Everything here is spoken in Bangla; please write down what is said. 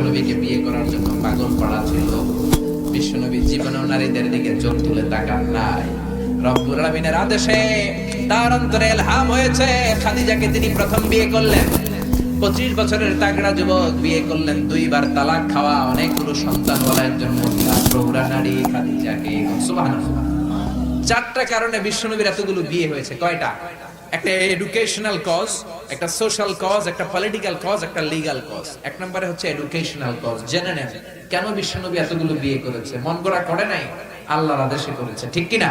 বিশ্বনবীকে বিয়ে করার জন্য পাগল পড়া ছিল। বিশ্বনবী জীবনেও নারীদের দিকে চোখ তুলে তাকান নাই। রব্বুল আলামিনের আদেশে তার অন্তরে এলহাম হয়েছে। খাদিজাকে তিনি প্রথম বিয়ে করলেন। পঁচিশ বছরের তাগড়া যুবক বিয়ে করলেন। দুইবার তালাক খাওয়া অনেকগুলো সন্তান বলা একজন মহিলা প্রৌঢ়া নারী, খাদিজাকে, সুবহানাল্লাহ। চারটা কারণে বিশ্বনবীর এতগুলো বিয়ে হয়েছে। কয়টা? একটা এডুকেশনাল কজ একটা সোশ্যাল কজ একটা পলিটিক্যাল কজ একটা লিগাল কজ এক নম্বরে হচ্ছে এডুকেশনাল কজ জেনে নেন, কেন বিশ্বনবী এতগুলো বিয়ে করেছে? মন করা করে নাই? আল্লাহর আদেশে করেছে। ঠিক কিনা?